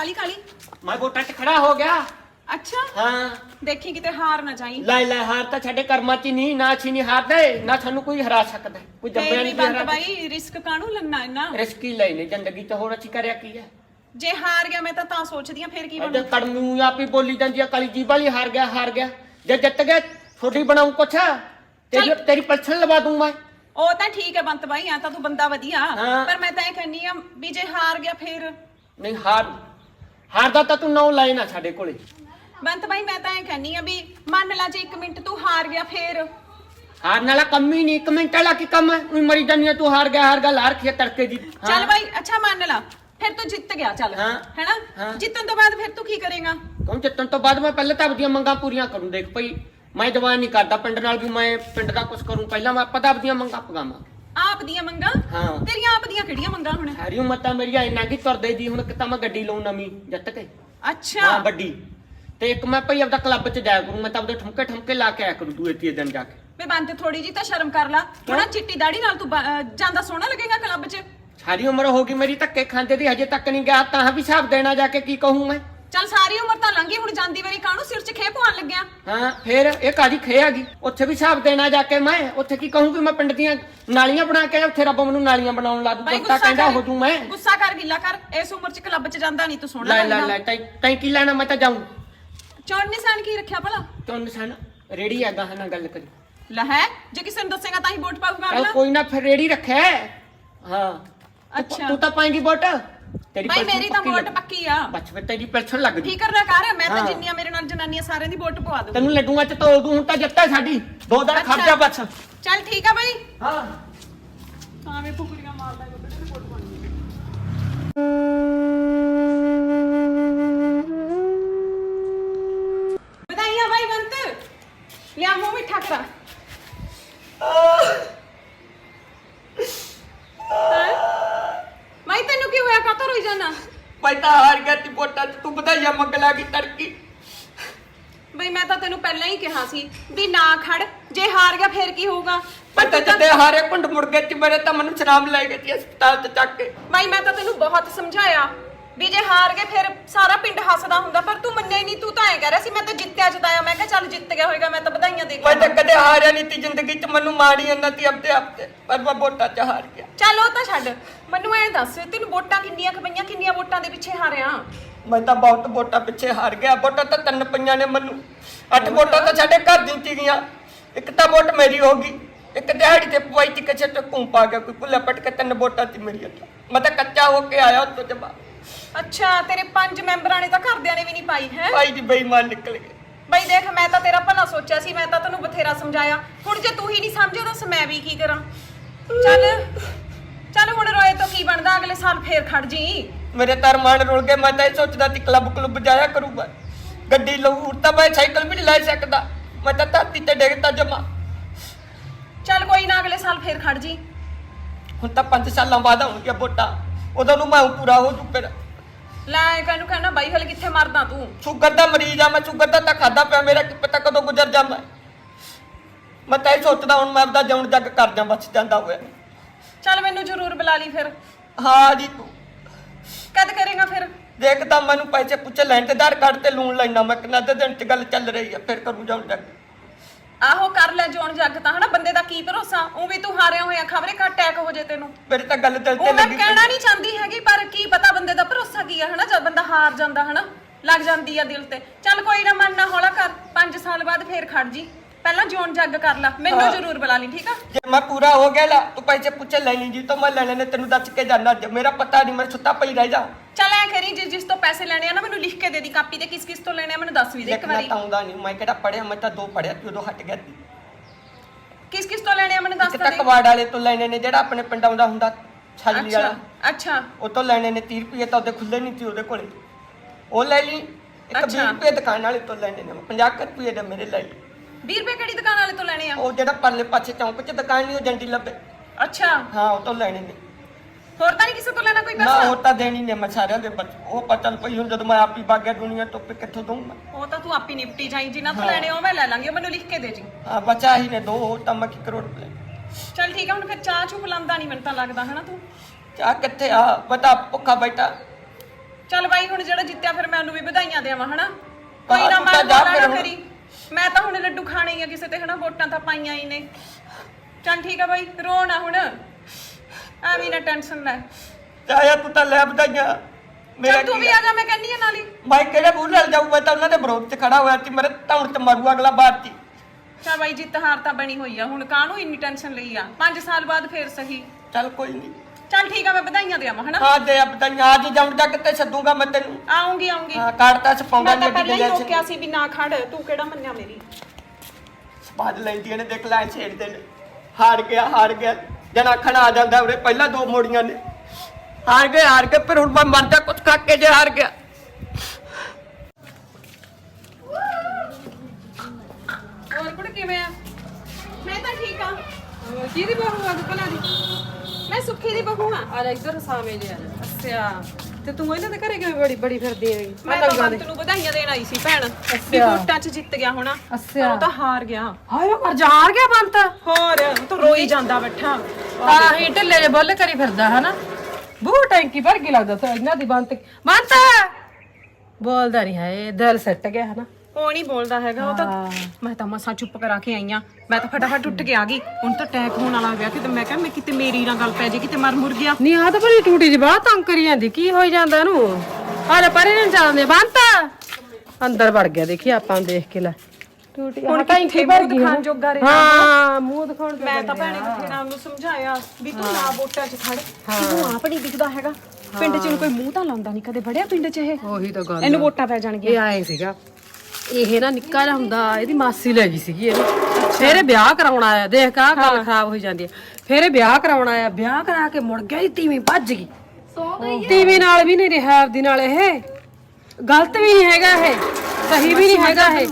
ਕਾਲੀ ਕਾਲੀ। ਮੈਂ ਵੋਟਾਂ 'ਚ ਖੜਾ ਹੋ ਗਿਆ। ਅੱਛਾ। ਹਾਂ। ਦੇਖੀ ਕਿਤੇ ਹਾਰ ਨਾ ਜਾਈ। ਲੈ ਲੈ ਹਾਰ ਤਾਂ ਸਾਡੇ ਕਰਮਾਂ 'ਚ ਹੀ ਨਹੀਂ ਨਾ ਅਸੀਂ ਨਹੀਂ ਹਾਰਦੇ ਨਾ ਸਾਨੂੰ ਕੋਈ ਹਰਾ ਸਕਦਾ। ਹੈ। ਕੋਈ ਜੰਮਿਆ ਵੀ ਨਹੀਂ ਬੰਦ ਹਰਾ ਬਾਈ ਰਿਸਕ ਕਾਹਨੂੰ ਲੈਣਾ ਇੰਨਾ? ਰਿਸਕੀ ਲੈ ਨੇ ਜ਼ਿੰਦਗੀ 'ਚ ਹੋਰ ਅਸੀਂ ਕਰਿਆ ਕੀ ਹੈ? ਜੇ ਹਾਰ ਗਿਆ ਮੈਂ ਤਾਂ ਤਾਂ ਸੋਚਦੀ ਆ ਫੇਰ ਕੀ ਐਡੇ ਬਣੂ? ਕੜਮੂ ਆਪ ਹੀ ਬੋਲੀ ਜਾਂਦੀ ਆ ਕਾਲੀ ਜੀਬ ਵਾਲੀ ਹਾਰ ਗਿਆ ਹਾਰ ਗਿਆ। ਜੇ ਜਿੱਤ ਗਿਆ ਛੋਟੀ ਬਣਾਉਂ ਕੁਛ? ਤੇਰੀ ਚੱਲ। ਤੇਰੀ ਪਲਸਣ ਲਵਾ ਦੂੰ ਮੈਂ। ਉਹ ਤਾਂ ਠੀਕ ਹੈ ਬੰਤ ਬਾਈ ਆ ਤਾਂ ਤੂੰ ਬੰਦਾ ਵਧੀਆ। ਹਾਂ। ਪਰ ਮੈਂ ਤਾਂ ਇਹ ਕਹਿੰਨੀ ਆ ਵੀ ਜੇ ਹਾਰ ਗਿਆ ਫੇਰ? ਨਹੀਂ ਹਾਰ ਹਾਰਦਾ ਤਾਂ ਤੂੰ ਨੌ ਲਾਏ ਨਾ ਸਾਡੇ ਕੋਲੇ। ਬੰਤ ਬਾਈ ਮੈਂ ਤਾਂ ਇਹ ਕਹਿੰਨੀ ਆ ਵੀ ਮੰਨ ਲਾ ਜੇ 1 ਮਿੰਟ ਤੂੰ ਹਾਰ ਗਿਆ ਫੇਰ। ਹਾਰਨ ਵਾਲਾ ਕੰਮ ਹੀ ਨਹੀਂ ਇੱਕ ਮਿੰਟ ਵਾਲਾ ਕੀ ਕੰਮ ਹੈ ਉਹ ਮਰੀ ਆ ਤੂੰ ਹਾਰ ਗਿਆ ਹਾਰ ਗਿਆ ਲਾਰ ਖਿਆ ਤੜਕੇ ਦੀ। ਹਾਂ। ਚੱਲ ਬਾਈ ਅੱਛਾ ਮੰਨ ਲਾ ਫਿਰ ਤੂੰ ਜਿੱਤ ਗਿਆ ਚੱਲ। ਹਾਂ। ਹੈਨਾ? ਹਾਂ। ਜਿੱਤਣ ਤੋਂ ਬਾਅਦ ਫਿਰ ਤੂੰ ਕੀ ਕਰੇਗਾ? ਕੌਣ ਜਿੱਤਣ ਤੋਂ ਬਾਅਦ ਮੈਂ ਪਹਿਲਾਂ ਤਾਂ ਆਪਦੀਆਂ ਮੰਗਾਂ ਪੂਰੀਆਂ ਕਰੂੰ ਦੇਖ ਭਈ ਮੈਂ ਜਵਾਨ ਨਹੀਂ ਕਰਦਾ ਪਿੰਡ ਨਾਲ ਵੀ ਮੈਂ ਪਿੰਡ ਦਾ ਕੁਝ ਕਰੂੰ ਪਹਿਲਾਂ ਮੈਂ ਪਤਾ ਆਪਦੀਆਂ ਮੰਗਾਂ ਪਗਾਵਾਂ। ਆਪ ਦੀਆਂ ਮੰਗਾਂ? ਹਾਂ। ਤੇਰੀਆਂ ਆਪ ਦੀਆਂ ਕਿਹੜੀਆਂ ਮੰਗਾਂ ਹੁਣ? ਸਾਰੀ ਉਮਰ ਤਾਂ ਮੇਰੀ ਇੰਨਾ ਕੀ ਤੁਰਦੇ ਦੀ ਹੁਣ ਕਿਤਾ ਮੈਂ ਗੱਡੀ ਲਊਂ ਨਵੀਂ ਜਿੱਤ ਕੇ। ਅੱਛਾ। ਹਾਂ ਵੱਡੀ। ਤੇ ਇੱਕ ਮੈਂ ਭਈ ਆਪਦਾ ਕਲੱਬ 'ਚ ਜਾਇਆ ਕਰੂੰ ਮੈਂ ਤਾਂ ਆਪਦੇ ਠੁਮਕੇ ਠੁਮਕੇ ਲਾ ਕੇ ਆਇਆ ਕਰੂੰ ਦੂਏ ਤੀਏ ਦਿਨ ਜਾ ਕੇ। ਵੇ ਬੰਤ ਥੋੜੀ ਜੀ ਤਾਂ ਸ਼ਰਮ ਕਰ ਲਾ। ਥੋੜਾ ਚਿੱਟੀ ਦਾੜੀ ਨਾਲ ਤੂੰ ਬ- ਅਹ ਜਾਂਦਾ ਸੋਹਣਾ ਲੱਗੇਗਾ ਕਲੱਬ 'ਚ? ਸਾਰੀ ਉਮਰ ਹੋ ਗਈ ਮੇਰੀ ਧੱਕੇ ਖਾਂਦੇ ਦੀ ਹਜੇ ਤੱਕ ਨਹੀਂ ਗਿਆ ਤਾਂ ਵੀ ਹਿਸਾਬ ਦੇਣਾ ਜਾ ਕੇ ਕੀ ਕਹੂੰ ਮੈਂ? ਚੱਲ ਸਾਰੀ ਉਮਰ ਤਾਂ ਲੰਘੀ ਹੁਣ ਜਾਂਦੀ ਵਾਰੀ ਕਾਹਨੂੰ ਸਿਰ 'ਚ ਖੇ ਪਵਾਉਣ ਲੱਗਿਆ? ਹਾਂ ਫੇਰ ਇਹ ਕਾਦੀ ਖੇ ਆ ਗਈ ਉੱਥੇ ਵੀ ਹਿਸਾਬ ਦੇਣਾ ਜਾ ਕੇ ਮੈਂ ਉੱਥੇ ਕੀ ਕਹੂੰ ਕਿ ਮੈਂ ਪਿੰਡ ਦੀਆਂ ਨਾਲੀਆਂ ਬਣਾ ਕੇ ਉੱਥੇ ਰੱਬ ਮੈਨੂੰ ਨਾਲੀਆਂ ਬਣਾਉਣ ਲਾ ਦੂ ਤਾਂ ਕਹਿੰਦਾ ਹੋ ਜੂ ਮੈਂ। ਗੁੱਸਾ ਕਰ ਗਿੱਲਾ ਕਰ ਇਸ ਉਮਰ 'ਚ ਕਲੱਬ 'ਚ ਜਾਂਦਾ ਨਹੀਂ ਤੂੰ ਸੋਹਣਾ ਲੈ ਲੈ ਲੈ ਤੈਂ ਤੈਂ ਕੀ ਲੈਣਾ ਮੈਂ ਤਾਂ ਜਾਊਂ। ਚੌੜ ਨਿਸ਼ਾਨ ਕੀ ਰੱਖਿਆ ਭਲਾ? ਕਿਉਂ ਨਿਸ਼ਾਨ ਰੇੜੀ ਆ ਗਾਹਾਂ ਨਾਲ ਗੱਲ ਕਰੀ। ਲੈ ਹੈ ਜੇ ਕਿਸੇ ਨੂੰ ਦੱਸੇਗਾ ਤਾਂ ਹੀ ਵੋਟ ਪਾਊਗਾ ਅਗਲਾ। ਕੋਈ ਨਾ ਫਿਰ ਰੇੜੀ ਰੱਖਿਆ ਹੈ। ਤੂੰ- ਅੱਛਾ। ਤੂੰ ਤਾਂ ਪਾਏਂਗੀ ਵੋਟ? ਤੇਰੀ ਪੈਨਸ਼ਨ ਮੇਰੀ ਤਾਂ ਪੱਕੀ ਵੋਟ ਲੱਗ- ਪੱਕੀ ਆ। ਬਸ ਫਿਰ ਤੇਰੀ ਪੈਨਸ਼ਨ ਲੱਗ ਜੂ ਫਿਕਰ ਨਾ ਕਰ ਮੈਂ ਤਾਂ ਹਾਂ। ਜਿੰਨੀਆਂ ਮੇਰੇ ਨਾਲ ਜਨਾਨੀਆਂ ਸਾਰਿਆਂ ਦੀ ਵੋਟ ਪਵਾ ਦੂੰ ਤੈਨੂੰ ਲੱਡੂਆਂ ਚ ਤੋਲ ਦੂੰ ਹੁਣ ਤਾਂ ਜਿੱਤਾ ਸਾਡੀ। ਦੋ ਦਿਨ। ਖਰਚਾ ਬਸ। ਚੱਲ ਠੀਕ ਆ ਬਾਈ। ਹਾਂ। ਤਾਂ ਵੇ ਫੁਕਰੀਆਂ ਮਾਰਦਾ ਬੱਬੇ ਨੇ ਵੋਟ ਪਾਉਣੀ ਵਧਾਈਆਂ ਬਾਈ ਬੰਤ। ਲਿਆ ਮੂੰਹ ਮਿੱਠਾ ਕਰਾ ਹੈਂ? ਕੀ ਹੋਇਆ? ਕਾਤੋਂ ਰੋਈ ਜਾਣਾ ਤਾਂ ਹਾਰ ਗਿਆ ਤੀ ਚ ਤੂੰ ਵਧਾਈਆਂ ਮੰਗ ਲਾ ਗਈ ਤੜਕੀ। ਬਈ ਮੈਂ ਤਾਂ ਤੈਨੂੰ ਪਹਿਲਾਂ ਹੀ ਕਿਹਾ ਸੀ ਵੀ ਨਾ ਖੜ ਜੇ ਹਾਰ ਗਿਆ ਫੇਰ ਕੀ ਹੋਊਗਾ? ਮੈਂ ਤਾਂ ਜਦੇ ਹਾਰੇ ਕੁੰਡ ਮੁੜ ਗਏ ਤੀ ਮੇਰੇ ਤਾਂ ਮੈਨੂੰ ਸ਼ਰਾਮ ਲੈ ਗਏ ਤੀ ਹਸਪਤਾਲ ਚ ਚੱਕ ਕੇ। ਬਾਈ ਮੈਂ ਤਾਂ ਤੈਨੂੰ ਬਹੁਤ ਸਮਝਾਇਆ। ਵੀ ਜੇ ਹਾਰ ਗਏ ਫਿਰ ਸਾਰਾ ਪਿੰਡ ਹੱਸਦਾ ਹੁੰਦਾ ਪਰ ਤੂੰ ਮੰਨਿਆ ਹੀ ਨਹੀਂ ਤੂੰ ਤਾਂ ਐ ਕਹਿ ਰਿਹਾ ਸੀ ਮੈਂ ਤਾਂ ਜਿੱਤਿਆ ਜਿਤਾਇਆ ਮੈਂ ਕਿਹਾ ਚੱਲ ਜਿੱਤ ਗਿਆ ਹੋਏਗਾ ਮੈਂ ਤਾਂ ਵਧਾਈਆਂ ਦੇ ਮੈਂ ਕੇ ਤਾਂ ਕਦੇ ਹਾਰਿਆ ਨਹੀਂ ਤੀ ਜ਼ਿੰਦਗੀ ਚ ਮੈਨੂੰ ਮਾਰੀ ਜਾਂਦਾ ਤੀ ਆਪਦੇ ਆਪ ਤੇ ਪਰ ਮੈਂ ਵੋਟਾਂ ਚ ਹਾਰ ਗਿਆ। ਚੱਲ ਉਹ ਤਾਂ ਛੱਡ ਮੈਨੂੰ ਐ ਦੱਸ ਤੈਨੂੰ ਵੋਟਾਂ ਕਿੰਨੀਆਂ ਕੁ ਪਈਆਂ ਕਿੰਨੀਆਂ ਵੋਟਾਂ ਦੇ ਪਿੱਛੇ ਹਾਰਿਆ? ਮੈਂ ਤਾਂ ਬਹੁਤ ਵੋਟਾਂ ਪਿੱਛੇ ਹਾਰ ਗਿਆ ਵੋਟਾਂ ਤਾਂ ਤਿੰਨ ਪਈਆਂ ਨੇ ਮੈਨੂੰ। ਅੱਠ ਵੋਟਾਂ ਤਾਂ ਸਾਡੇ ਘਰ ਦੀ ਸੀਗੀਆਂ। ਇੱਕ ਤਾਂ ਵੋਟ ਮੇਰੀ ਹੋ ਗਈ ਇੱਕ ਦਿਹਾੜੀ ਤੇ ਪਵਾਈ ਤੀ ਤੇ ਘੂੰ ਪਾ ਗਿਆ ਕੋਈ ਭੁੱਲਾ ਪਟ ਕੇ ਤਿੰਨ ਵੋਟਾਂ ਤੀ ਮੇਰੀ ਤਾਂ ਮੈਂ ਤਾਂ ਕੱਚਾ ਹੋ ਕੇ ਆਇਆ ਉੱਤੋਂ ਜਮਾ ਅੱਛਾ ਤੇਰੇ ਪੰਜ ਮੈਂਬਰਾਂ ਨੇ ਤਾਂ ਘਰਦਿਆਂ ਨੇ ਵੀ ਨਹੀਂ ਪਾਈ ਹੈ? ਭਾਈ ਦੀ ਬੇਈਮਾਨ ਨਿਕਲ ਗਏ। ਬਈ ਦੇਖ ਮੈਂ ਤਾਂ ਤੇਰਾ ਭਲਾ ਸੋਚਿਆ ਸੀ ਮੈਂ ਤਾਂ ਤੈਨੂੰ ਬਥੇਰਾ ਸਮਝਾਇਆ। ਹੁਣ ਜੇ ਤੂੰ ਹੀ ਨਹੀਂ ਸਮਝੇ ਤਾਂ ਮੈਂ ਵੀ ਕੀ ਕਰਾਂ? ਚੱਲ ਚੱਲ ਹੁਣ ਰੋਏ ਤੋਂ ਕੀ ਬਣਦਾ? ਅਗਲੇ ਸਾਲ ਫੇਰ ਖੜ ਜੀ। ਮੇਰੇ ਤਾਂ ਅਰਮਾਨ ਰੁਲ ਗਏ ਮੈਂ ਤਾਂ ਇਹ ਸੋਚਦਾ ਸੀ ਕਲੱਬ ਕਲੁੱਬ ਜਾਇਆ ਕਰੂੰਗਾ। ਗੱਡੀ ਲਊ ਤਾਂ ਮੈਂ ਸਾਈਕਲ ਵੀ ਨਹੀਂ ਲੈ ਸਕਦਾ। ਮੈਂ ਤਾਂ ਧਰਤੀ ਤੇ ਡਿੱਗਦਾ ਜਮਾ। ਚੱਲ ਕੋਈ ਨਾ ਅਗਲੇ ਸਾਲ ਫੇਰ ਖੜ ਜੀ। ਹੁਣ ਤਾਂ 5 ਸਾਲਾਂ ਬਾਅਦ ਆਉਣਗੀਆਂ ਵੋਟਾਂ। ਉਦੋਂ ਨੂੰ ਮੈਂ ਪੂਰਾ ਹੋ ਜੂ ਫਿਰ। ਲੈ ਕਹਿੰਨੂੰ ਕਹਿਣਾ ਬਾਈ ਹਲ ਕਿੱਥੇ ਮਰਦਾ ਤੂੰ? ਸ਼ੂਗਰ ਦਾ ਮਰੀਜ਼ ਆ ਮੈਂ ਸ਼ੂਗਰ ਦਾ ਤਾਂ ਖਾਦਾ ਪਿਆ ਮੇਰਾ ਕੀ ਪਤਾ ਕਦੋਂ ਗੁਜ਼ਰ ਜਾਵਾਂ ਮੈਂ। ਤਾਂ ਇਹ ਸੋਚਦਾ ਹੁਣ ਮੈਂ ਆਪਦਾ ਜਉਣ ਜੱਗ ਕਰ ਜਾ ਬਚ ਜਾਂਦਾ ਹੋਇਆ ਚੱਲ ਮੈਨੂੰ ਜ਼ਰੂਰ ਬੁਲਾ ਲਈ ਫਿਰ। ਹਾਂ ਜੀ। ਤੂੰ ਕਦ ਕਰੇਗਾ ਫਿਰ? ਦੇਖਦਾ ਮੈਨੂੰ ਪੈਸੇ ਪੁੱਛੇ ਲੈਣ ਤੇ ਆਧਾਰ ਕਾਰਡ ਤੇ ਲੂਣ ਲੈਣਾ ਮੈਂ ਕਿੰਨਾ ਦੇ ਦਿਨ ਚ ਗੱਲ ਚੱਲ ਰਹੀ ਆ ਫਿਰ ਕਰੂ ਜਾਉਂ ਜੱਗ। ਆਹੋ ਕਰ ਲੈ ਜੋਣ ਜੱਗ ਤਾਂ ਹਨਾ? ਬੰਦੇ ਦਾ ਕੀ ਭਰੋਸਾ? ਉਹ ਵੀ ਤੂੰ ਹਾਰਿਆ ਹੋਇਆ ਖਬਰੇ ਕਾ ਅਟੈਕ ਹੋ ਜੇ ਤੈਨੂੰ। ਮੇਰੀ ਤਾਂ ਗੱਲ ਦਿਲ ਤੇ ਉਹ ਮੈਂ ਲੱਗੀ ਕਹਿਣਾ ਨਹੀਂ ਚਾਹੁੰਦੀ ਹੈਗੀ ਪਰ ਕੀ ਪਤਾ ਬੰਦੇ ਦਾ ਭਰੋਸਾ ਕੀ ਆ ਹਨਾ? ਜਦ ਬੰਦਾ ਹਾਰ ਜਾਂਦਾ ਹਨਾ? ਲੱਗ ਜਾਂਦੀ ਆ ਦਿਲ ਤੇ। ਚੱਲ ਕੋਈ ਨਾ ਮਨ ਨਾ ਹੌਲਾ ਕਰ। 5 ਸਾਲ ਬਾਅਦ ਫੇਰ ਖੜ ਜੀ। ਪਹਿਲਾਂ ਜੋਣ ਜੱਗ ਕਰ ਲੈ। ਮੈਨੂੰ। ਜ਼ਰੂਰ ਬੁਲਾ ਲਈ ਠੀਕ ਆ? ਜੇ ਮੈਂ ਪੂਰਾ ਹੋ ਗਿਆ ਲਾ ਤੂੰ ਪੈਸੇ ਪੁੱਛੇ ਲੈਣੀ ਜੀ ਤਾਂ ਮੈਂ ਲੈਣੇ ਨੇ ਤੈਨੂੰ ਦੱਸ ਕੇ ਜਾਣਾ ਮੇਰਾ ਪਤਾ ਨਹੀਂ ਮੈਂ ਸੁੱਤਾ ਪਈ ਰਹਿ ਜਾ। ਚੱਲ ਐ ਕਰੀ ਜਿਸ ਜਿਸ ਤੋਂ ਪੈਸੇ ਲੈਣੇ ਆ ਨਾ ਮੈਨੂੰ ਲਿਖ ਕੇ ਦੇ ਦੀ ਕਾਪੀ ਤੇ ਕਿਸ ਕਿਸ ਤੋਂ ਲੈਣੇ ਆ ਮੈਨੂੰ ਦੱਸ ਵੀ ਦੇ ਇੱਕ ਵਾਰੀ। ਤਾਂ ਆਉਂਦਾ ਨਹੀਂ। ਮੈਂ ਕਿਹੜਾ ਪੜਿਆ ਮੈਂ ਤਾਂ ਦੋ ਪੜਿਆ ਤੇ ਉਦੋਂ ਹਟ ਗਿਆ ਸੀ। ਕਿਸ ਕਿਸ ਤੋਂ ਲੈਣੇ ਆ ਮੈਨੂੰ ਦੱਸ ਇੱਕ ਤਾਂ ਦੇ। ਕਵਾੜ ਵਾਲੇ ਤੋਂ ਲੈਣੇ ਨੇ ਜਿਹੜਾ ਆਪਣੇ ਪਿੰਡ ਆਉਂਦਾ ਹੁੰਦਾ। ਵਾਲਾ ਅੱਛਾ ਉਹ ਤੋਂ ਲੈਣੇ ਨੇ 30 ਰੁਪਏ ਤਾਂ ਉਹਦੇ ਖੁੱਲੇ ਨਹੀਂ ਸੀ ਉਹਦੇ ਕੋਲੇ। ਉਹ ਲੈ ਲਈ ਇੱਕ 20 ਅੱਛਾ। ਰੁਪਏ ਦੁਕਾਨ ਵਾਲੇ ਤੋਂ ਲੈਣੇ ਨੇ 50 ਕੁ ਰੁਪਏ ਦੇ ਮੇਰੇ ਲੈ ਲਈ। 20 ਰੁਪਏ ਕਿਹੜੀ ਦੁਕਾਨ ਵਾਲੇ ਤੋਂ ਲੈਣੇ ਆ? ਉਹ ਜਿਹੜਾ ਪਰਲੇ ਪਾਸੇ ਚੌਂਕ 'ਚ ਦੁਕਾਨ ਨਹੀਂ ਉਹ ਜੰਡੀ ਲੱਭੇ। ਅੱਛਾ। ਹਾਂ ਉਹ ਤੋਂ ਲੈਣੇ ਨੇ। ਹੋਰ ਤਾਂ ਨਹੀਂ ਕਿਸੇ ਤੋਂ ਲੈਣਾ ਕੋਈ ਨਾ ਪੈਸਾ ਉਹ ਤਾਂ ਦੇਣੀ ਨੇ ਮੈਂ ਸਾਰਿਆਂ ਦੇ ਬੱਚ ਉਹ ਪਤਾ ਪਈ ਹੁਣ ਜਦੋਂ ਮੈਂ ਆਪ ਹੀ ਬਾਗਿਆ ਦੁਨੀਆ ਤੋਂ ਪੇ ਕਿੱਥੋਂ ਦਊਂਗਾ ਉਹ ਤਾਂ ਤੂੰ ਆਪੀ ਨਿਪਟੀ ਜਾਈ ਜਿੰਨਾ ਤੋਂ ਹਾਂ। ਲੈਣੇ ਉਹ ਮੈਂ ਲੈ ਲਾਂਗੀ ਉਹ ਮੈਨੂੰ ਲਿਖ ਕੇ ਦੇ ਜੀ ਹਾਂ ਬਚਾ ਹੀ ਨੇ ਦੋ ਤਾਂ ਮੈਂ ਕੀ ਕਰੋੜ ਰੁਪਏ। ਚੱਲ ਠੀਕ ਆ ਹੁਣ ਫਿਰ ਚਾਹ ਚੁ ਪਲਾਂਦਾ ਨਹੀਂ ਮੈਨੂੰ ਤਾਂ ਲੱਗਦਾ ਹਨਾ ਤੂੰ? ਚਾਹ ਕਿੱਥੇ ਆ? ਬਤਾ ਭੁੱਖਾ ਬੈਠਾ। ਚੱਲ ਬਾਈ ਹੁਣ ਜਿਹੜਾ ਜਿੱਤਿਆ ਫਿਰ ਮੈਂ ਉਹਨੂੰ ਵੀ ਵਧਾਈਆਂ ਦੇਵਾਂ ਹਨਾ? ਕੋਈ ਨਾ ਮਨ ਜਾ ਬੋਲਾ ਫਿਰ। ਕਰੀ। ਮੈਂ ਤਾਂ ਹੁਣ ਲੱਡੂ ਖਾਣੇ ਹੀ ਆ ਕਿਸੇ ਤੇ ਹਨਾ? ਵੋਟਾਂ ਤਾਂ ਪਾਈਆਂ ਹੀ ਨੇ। ਚੱਲ ਠੀਕ ਆ ਬਾਈ ਰੋ ਨਾ ਹੁਣ। ਐਵੇਂ ਨਾ ਟੈਨਸ਼ਨ ਲੈ। ਚਾਹਿਆ ਤੂੰ ਤਾਂ ਲੈ ਬਤਾਈਆਂ ਮੇਰਾ ਤੂੰ ਵੀ ਆ? ਜਾ ਮੈਂ ਕਹਿੰਦੀ ਆ ਨਾਲ ਮੈਂ ਕਿਹੜੇ ਮੂੰਹ ਨਾਲ ਜਾਊਂ? ਮੈਂ ਤਾਂ ਉਹਨਾਂ ਦੇ ਵਿਰੋਧ 'ਚ ਖੜਾ ਹੋਇਆ ਸੀ ਮੇਰੇ ਧੌਣ 'ਚ ਮਾਰੂ ਅਗਲਾ ਬਾਤ 'ਚ ਬਾਈ ਜਿੱਤ ਹਾਰ ਤਾਂ ਬਣੀ ਹੋਈ ਆ ਹੁਣ ਕਾਹਨੂੰ ਇੰਨੀ ਟੈਨਸ਼ਨ ਲਈ ਆ? 5 ਸਾਲ ਬਾਅਦ ਫੇਰ ਸਹੀ। ਚੱਲ ਕੋਈ ਨਹੀਂ ਚੱਲ ਠੀਕ ਆ ਮੈਂ ਵਧਾਈਆਂ ਦੇਵਾਂ ਹਨਾ? ਆ ਦੇ ਆ ਬਤਾਈਆਂ ਅੱਜ ਜਾਉਂ ਤੱਕ ਤੇ ਸੱਦੂਗਾ ਮੈਂ ਤੈਨੂੰ? ਆਉਂਗੀ ਆਉਂਗੀ। ਹਾਂ ਕਾੜਤਾ ਸਪਾਉਂਦਾ ਮੈਂ ਤਾਂ ਪਹਿਲਾਂ ਹੀ ਰੋਕਿਆ ਸੀ ਵੀ ਨਾ ਖੜ ਤੂੰ ਕਿਹੜਾ ਮੰਨਿਆ ਮੇਰੀ? ਸਪਾਦ ਲੈਂਦੀਆਂ ਨੇ ਦੇਖ ਲੈ ਛੇੜਦੇ ਨੇ। ਹਾਰ ਗਿਆ ਹਾਰ ਗਿਆ। ਜਨਾ ਖਣਾ ਆ ਜਾਂਦਾ ਉਹਨੇ ਪਹਿਲਾਂ ਦੋ ਮੋੜੀਆਂ ਨੇ। ਹਾਰ ਗਏ ਹਾਰ ਗਏ ਫਿਰ ਹੁਣ ਮੈਂ ਮਰਦਾ ਕੁਛ ਖਾ ਕੇ ਜੇ ਹਾਰ ਗਿਆ ਹੋਰ ਕੁੜ ਕਿਵੇਂ ਆ? ਮੈਂ ਤਾਂ ਠੀਕ ਆ। ਹੋਰ ਕਿਹਦੀ ਬਹੂ ਆ ਦੁਕਾਨਾਂ ਦੀ। ਮੈਂ ਸੁੱਖੀ ਦੀ ਬਹੂ ਆ। ਆ ਜਾ ਇੱਧਰ ਸਾਵੇਂ ਜੇ ਆ ਜਾ ਅੱਛਾ। ਤੇ ਤੂੰ ਇਹਨਾਂ ਦੇ ਘਰੇ ਕਿਵੇਂ ਬੜੀ ਬੜੀ ਫਿਰਦੀ ਹੈਗੀ? ਮੈਂ ਤਾਂ ਬੰਤ ਨੂੰ ਵਧਾਈਆਂ ਦੇਣ ਆਈ ਸੀ ਭੈਣ। ਵੀ ਅੱਛਾ। ਵੋਟਾਂ 'ਚ ਜਿੱਤ ਗਿਆ ਹੋਣਾ। ਅੱਛਾ। ਪਰ ਉਹ ਤਾਂ ਹਾਰ ਗਿਆ। ਹਾਏ ਮਰ ਜਾ ਹਾਰ ਗਿਆ ਬੰਤ ਹੋਰ ਉਹ ਤਾਂ ਰੋਈ ਜਾਂਦਾ ਬੈਠਾ। ਢਿੱਲੇ ਜੇ ਬੁੱਲ ਕਰੀ ਫਿਰਦਾ ਹਨਾ? ਬਹੂ ਟੈਂਕੀ ਭਰ ਕੇ ਲੱਗਦਾ ਤੇ ਇਹਨਾਂ ਦੀ ਬੰਤ। ਬੰਤ! ਬੋਲਦਾ ਨਹੀਂ ਹੈ ਦਿਲ ਸੱਟ ਗਿਆ ਹਨਾ? ਉਹ ਨਹੀਂ ਬੋਲਦਾ ਹੈਗਾ ਉਹ ਤਾਂ। ਮੈਂ ਤਾਂ ਮਸਾਂ ਚੁੱਪ ਕਰਾ ਕੇ ਆਈ ਆ। ਮੈਂ ਤਾਂ ਫਟਾਫਟ ਉੱਠ ਕੇ ਆ ਗਈ। ਹੁਣ ਤਾਂ ਅਟੈਕ ਹੋਣ ਵਾਲਾ ਹੋ ਗਿਆ ਕਿਤੇ ਮੈਂ ਕਿਹਾ ਮੈਂ ਕਿਤੇ ਮੇਰੀ ਨਾਲ ਗੱਲ ਪੈ ਜੇ ਕਿਤੇ ਮਰ ਮੁਰ ਗਿਆ। ਨਹੀਂ ਆ ਤਾਂ ਬੜੀ ਟੂਟੀ ਜੀ ਬਾਹ ਤੰਗ ਕਰੀ ਜਾਂਦੀ ਕੀ ਹੋਈ ਜਾਂਦਾ ਇਹਨੂੰ? ਆ ਲੈ ਪਰੇ ਨੂੰ ਜਾਂਦੇ ਬੰਤ ਅੰਦਰ ਵੜ ਗਿਆ ਦੇਖੀ ਆਪਾਂ ਨੂੰ ਦੇਖ ਕੇ ਲੈ। ਟੂਟੀ ਹੁਣ ਟੈਂਕੀ ਮੂੰਹ ਗਈ ਦਿਖਾਉਣ ਹਨਾ। ਜੋਗਾ ਰਿਹਾ। ਹਾਂ ਮੂੰਹ ਦਿਖਾਉਣ ਜੋਗਾ ਮੈਂ ਤਾਂ ਭੈਣੇ ਬਥੇਰਾ ਉਹਨੂੰ ਸਮਝਾਇਆ ਵੀ ਤੂੰ ਨਾ ਵੋਟਾਂ 'ਚ ਖੜ ਤੂੰ ਆਪ ਨਹੀਂ ਦਿਖਦਾ ਹੈਗਾ। ਪਿੰਡ 'ਚ ਨੂੰ ਕੋਈ ਮੂੰਹ ਤਾਂ ਲਾਉਂਦਾ ਨਹੀਂ ਕਦੇ ਵੜਿਆ ਪਿੰਡ 'ਚ ਇਹ? ਉਹੀ ਤਾਂ ਗੱਲ ਇਹਨੂੰ ਵੋਟਾਂ ਪੈ ਜਾਣਗੀਆਂ। ਇਹ ਆਏ ਸੀਗਾ। ਇਹ ਨਾ ਨਿੱਕਾ ਜਿਹਾ ਹੁੰਦਾ ਇਹਦੀ ਮਾਸੀ ਲੈ ਗਈ ਸੀਗੀ ਇਹਨੂੰ। ਫਿਰ ਇਹ ਵਿਆਹ ਕਰਾਉਣ ਆਇਆ ਦੇਖ ਕਾ ਗੱਲ ਖਰਾਬ ਹੋਈ ਜਾਂਦੀ ਹੈ। ਫਿਰ ਇਹ ਵਿਆਹ ਕਰਾਉਣ ਆਇਆ ਵਿਆਹ ਕਰਾ ਕੇ ਮੁੜ ਗਿਆ ਜੀ ਤੀਵੀਂ ਭੱਜ ਗਈ। ਤੀਵੀਂ ਨਾਲ ਵੀ ਨਹੀਂ ਰਿਹਾ ਆਪਦੀ ਨਾਲ ਇਹ। ਗਲਤ ਵੀ ਨਹੀਂ ਹੈਗਾ ਇਹ ਸਹੀ ਵੀ ਨਹੀਂ ਹੈਗਾ ਇਹ।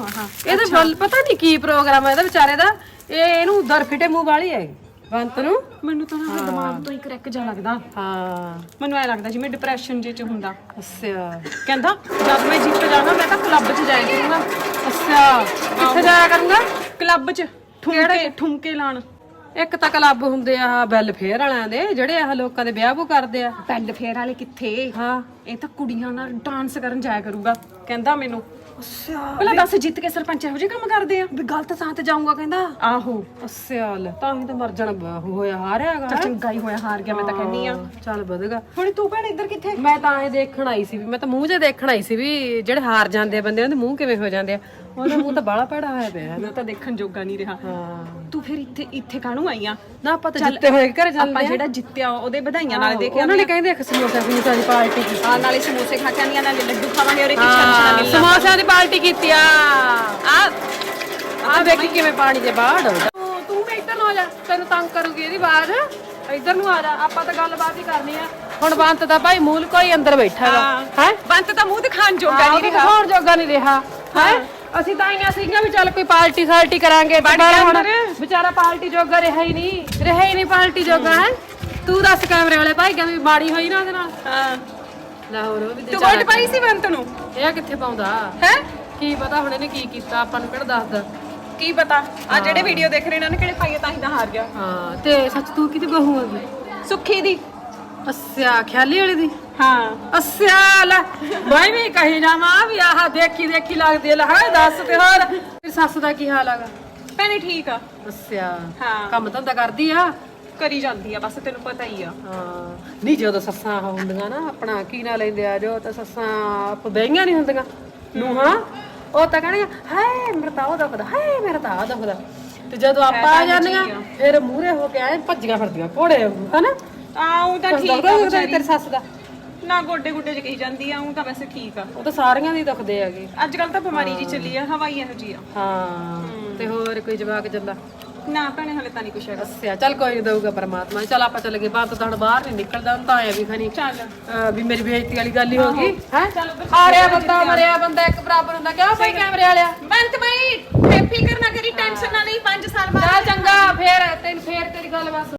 ਇਹਦਾ ਪਤਾ ਨਹੀਂ ਕੀ ਪ੍ਰੋਗਰਾਮ ਹੈ ਇਹਦਾ ਵਿਚਾਰੇ ਦਾ। ਇਹ ਇਹਨੂੰ ਦਰ ਫਿਟੇ ਮੂੰਹ ਵਾਲੀ ਹੈ ਬੰਤ ਨੂੰ? ਮੈਨੂੰ ਤਾਂ ਨਾ ਦਿਮਾਗ ਤੋਂ ਹੀ ਕਰੈਕ ਜਾ ਲੱਗਦਾ। ਹਾਂ। ਮੈਨੂੰ ਐ ਲੱਗਦਾ ਜਿਵੇਂ ਡਿਪਰੈਸ਼ਨ ਜੇ 'ਚ ਹੁੰਦਾ। ਅੱਛਾ। ਕਹਿੰਦਾ ਜਦ ਮੈਂ ਜਿੱਤ ਜਾਣਾ ਮੈਂ ਤਾਂ ਕਲੱਬ 'ਚ ਜਾਇਆ ਕਰੂੰਗਾ। ਅੱਛਾ। ਕਿੱਥੇ ਜਾਇਆ ਕਰੂੰਗਾ? ਕਲੱਬ 'ਚ। ਠੁਮਕੇ। ਠੁਮਕੇ ਲਾਣ? ਇੱਕ ਤਾਂ ਕਲੱਬ ਹੁੰਦੇ ਆ ਬੈਲ ਫੇਅਰ ਵਾਲਿਆਂ ਦੇ ਜਿਹੜੇ ਆਹ ਲੋਕਾਂ ਦੇ ਵਿਆਹ ਵੂ ਕਰਦੇ ਆ। ਫੇਰ ਵਾਲੇ ਕਿੱਥੇ? ਹਾਂ। ਇਹ ਤਾਂ ਕੁੜੀਆਂ ਨਾਲ ਡਾਂਸ ਕਰਨ ਜਾਇਆ ਕਰੂਗਾ। ਕਹਿੰਦਾ ਮੈਨੂੰ ਅੱਛਾ। ਪਹਿਲਾਂ ਦੱਸ ਜਿੱਤ ਕੇ ਸਰਪੰਚ ਇਹੋ ਜਿਹੇ ਕੰਮ ਕਰਦੇ ਆ? ਵੀ ਗਲਤ ਥਾਂ ਤੇ ਜਾਊਂਗਾ ਕਹਿੰਦਾ। ਆਹੋ ਅੱਛਾ ਲੈ ਤਾਂ ਹੀ ਤਾਂ ਮਰ ਜਾਣਾ ਬ- ਹੋਇਆ ਹਾਰਿਆਗਾ ਤਾਂ ਚੰਗਾ ਹੀ ਹੋਇਆ ਹਾਰ ਗਿਆ ਮੈਂ ਤਾਂ ਕਹਿੰਦੀ ਆ। ਚੱਲ ਵਧਗਾ। ਹੁਣ ਤੂੰ ਭੈਣ ਇੱਧਰ ਕਿੱਥੇ? ਮੈਂ ਤਾਂ ਇਹ ਦੇਖਣ ਆਈ ਸੀ ਵੀ ਮੈਂ ਤਾਂ ਮੂੰਹ ਜੇ ਦੇਖਣ ਆਈ ਸੀ ਵੀ ਜਿਹੜੇ ਹਾਰ ਜਾਂਦੇ ਆ ਬੰਦੇ ਉਹਨਾਂ ਦੇ ਮੂੰਹ ਕਿਵੇਂ ਹੋ ਜਾਂਦੇ ਆ? ਉਹਦਾ ਮੂੰਹ ਤਾਂ ਬਾਲਾ ਭੈੜਾ ਹੋਇਆ ਪਿਆ। ਮੈਂ ਤਾਂ ਦੇਖਣ ਜੋਗਾ ਨਹੀਂ ਰਿਹਾ। ਹਾਂ। ਤੂੰ ਫਿਰ ਇੱਥੇ ਇੱਥੇ ਕਾਹਨੂੰ ਆਈ ਆ ਨਾ ਆਪਾਂ ਤਾਂ ਜਿੱਤੇ ਹੋਏ ਘਰੇ ਚੱਲਦੇ ਆਪਾਂ ਜਿਹੜਾ ਜਿੱਤਿਆ ਉਹਦੇ ਵਧਾਈਆਂ ਨਾਲ ਦੇ ਕੇ ਉਹਨਾਂ ਨੇ ਕਹਿੰਦੇ ਇੱਕ ਸਮੋਸਾ ਵੀ ਸਾਡੀ ਪਾਰਟੀ ਕੀਤੀ। ਆ ਨਾਲੇ ਸਮੋਸੇ ਖਾ ਕੇ ਆਂਦੀਆਂ ਨਾਲੇ ਲੱਡੂ ਖਾਵਾਂਗੇ ਔਰ ਇੱਕ ਛਾਣਾ ਹਾਂ ਸਮੋਸਿਆਂ ਦੀ ਪਾਰਟੀ ਕੀਤੀ ਆ। ਆ ਆ ਦੇਖੀ ਕਿਵੇਂ ਪਾਣੀ ਦੇ ਬਾੜ ਤੂੰ ਤੂੰ ਵੀ ਇੱਧਰ ਨੂੰ ਆ ਜਾ ਤੈਨੂੰ ਤੰਗ ਕਰੂਗੀ ਇਹਦੀ ਆਵਾਜ਼। ਇੱਧਰ ਨੂੰ ਆ ਜਾ ਆਪਾਂ ਤਾਂ ਗੱਲਬਾਤ ਹੀ ਕਰਨੀ ਆ। ਹੁਣ ਬੰਤ ਦਾ ਭਾਈ ਮੂਲ ਕੋਈ ਅੰਦਰ ਬੈਠਾ ਹੈਗਾ ਹੈ। ਬੰਤ ਤਾਂ ਮੂੰਹ ਦਿਖਾਣ ਜੋਗਾ ਨਹੀਂ ਰਿਹਾ। ਹੋਰ ਜੋਗਾ ਨਹੀਂ ਰਿਹਾ। ਹੈ? ਅਸੀਂ ਤਾਂ ਆਈਆਂ ਸੀਗੀਆਂ ਵੀ ਚੱਲ ਕੋਈ ਪਾਰਟੀ ਸਾਲਟੀ ਕਰਾਂਗੇ ਪਰ ਹੁਣ ਵਿਚਾਰਾ ਪਾਰਟੀ ਜੋਗਾ ਰਿਹਾ ਹੀ ਨਹੀਂ ਰਿਹਾ ਹੀ ਨਹੀਂ ਪਾਰਟੀ ਜੋਗਾ ਹੈ? ਤੂੰ ਦੱਸ ਕੈਮਰੇ ਵਾਲੇ ਭਾਈ ਕਹਿੰਦੇ ਮਾੜੀ ਹੋਈ ਨਾ ਉਹਦੇ ਨਾਲ। ਹਾਂ। ਲਾਹੌਰ ਉਹ ਵੀ ਤੂੰ ਵੋਟ ਪਾਈ ਸੀ ਬੰਤ ਨੂੰ? ਇਹ ਕਿੱਥੇ ਪਾਉਂਦਾ? ਹੈ? ਕੀ ਪਤਾ ਹੁਣ ਇਹਨੇ ਕੀ ਕੀਤਾ ਆਪਾਂ ਨੂੰ ਕਿਹੜਾ ਦੱਸਦਾ? ਕੀ ਪਤਾ? ਆ ਜਿਹੜੇ ਵੀਡੀਓ ਦੇਖ ਰਹੇ ਇਹਨਾਂ ਨੇ ਕਿਹੜੇ ਪਾਈਏ ਤਾਂ ਹੀ ਤਾਂ ਹਾਰ ਗਿਆ। ਹਾਂ ਤੇ ਸੱਚ ਤੂੰ ਕਿਤੇ ਬਹੂ ਹੈਗੀ ਸੁੱਖੀ ਦੀ। ਅੱਛਾ ਖਿਆਲੀ ਵਾਲੀ ਦੀ? ਹਾਂ। ਅੱਛਾ ਲੈ। ਮੈਂ ਵੀ ਕਹੀ ਜਾਵਾਂ ਵੀ ਆਹ ਦੇਖੀ ਦੇਖੀ ਲੱਗਦੀ ਲੈ ਹਾਂ ਦੱਸ ਤੇ ਹੋਰ। ਤੇਰੀ ਸੱਸ ਦਾ ਕੀ ਹਾਲ ਹੈਗਾ? ਭੈਣੇ ਠੀਕ ਆ। ਅੱਛਾ ਹਾਂ। ਕੰਮ ਧੰਦਾ ਕਰਦੀ ਆ। ਕਰੀ ਜਾਂਦੀ ਆ ਬਸ ਤੈਨੂੰ ਪਤਾ ਹੀ ਆ। ਹਾਂ। ਨਹੀਂ ਜਦੋਂ ਸੱਸਾਂ ਹੁੰਦੀਆਂ ਨਾ ਆਪਣਾ ਕੀ ਨਾ ਲੈਂਦੇ ਆ ਜੋ ਤਾਂ ਸੱਸਾਂ ਆਪ ਬਹਿੀਆਂ ਨਹੀਂ ਹੁੰਦੀਆਂ। ਨੂੰ ਹਾਂ ਉਹ ਤਾਂ ਕਹਿਣਗੇ ਹਾਏ ਮੇਰਾ ਤਾਂ ਉਹ ਦੁਖਦਾ ਹਾਏ ਮੇਰਾ ਤਾਂ ਆ ਦੁਖਦਾ। ਤੇ ਜਦੋਂ ਆਪਾਂ ਆ ਜਾਂਦੀਆਂ ਫਿਰ ਮੂਹਰੇ ਹੋ ਕੇ ਆਏ ਭੱਜੀਆਂ ਫਿਰਦੀਆਂ ਘੋੜੇ ਵਾਂਗੂ, ਹਨਾ? ਆਉਂ ਤਾਂ ਠੀਕ ਆ ਦੁਖਦਾ ਤੇਰੀ ਸੱਸ ਦਾ? ਨਾ ਗੋਡੇ ਗੁੱਡੇ ਚ ਕਹੀ ਜਾਂਦੀ ਆ ਉਹ ਤਾਂ ਵੈਸੇ ਠੀਕ ਆ। ਉਹ ਤਾਂ ਸਾਰੀਆਂ ਦੀ ਦੁਖਦੇ ਹੈਗੇ। ਅੱਜ ਕੱਲ ਤਾਂ ਬਿਮਾਰੀ ਜੀ ਚੱਲੀ ਆ ਹਵਾਈ ਇਹੋ ਜੀ ਆ। ਹਾਂ ਤੇ ਹੋਰ ਕੋਈ ਜਵਾਕ ਜਾਂਦਾ ਨਾ ਭੈਣੇ ਹਲੇ ਤਾਂ ਨਹੀਂ ਕੁਛ ਹੈਗਾ। ਅੱਛਾ ਚੱਲ ਕੋਈ ਨਹੀਂ ਦਊਗਾ ਪਰਮਾਤਮਾ। ਚੱਲ ਆਪਾਂ ਚੱਲ ਗਏ ਬਾਹਰ ਤਾਂ ਹੁਣ ਬਾਹਰ ਨਹੀਂ ਨਿਕਲਦਾ ਹੁਣ ਤਾਂ ਆਇਆ ਵੀ ਖਣੀ। ਚੱਲ। ਅਹ ਵੀ ਮੇਰੀ ਬੇਇੱਜ਼ਤੀ ਵਾਲੀ ਗੱਲ ਹੀ ਹੋ ਗਈ। ਹੈ? ਆ ਰਿਹਾ ਬੰਦਾ ਮਰਿਆ ਬੰਦਾ ਇੱਕ ਬਰਾਬਰ ਹੁੰਦਾ ਕਿਉਂ ਭਾਈ ਕੈਮਰੇ ਵਾਲਿਆ? ਬੰਤ ਬਈ ਫਿਕਰ ਨਾ ਕਰੀ ਟੈਨਸ਼ਨ ਨਾ ਲਈ 5 ਸਾਲ ਬਾਅਦ ਚੱਲ ਚੰਗਾ ਫੇਰ ਤੈਨੂੰ ਫੇਰ ਤੇਰੀ ਗੱਲ ਬਸ।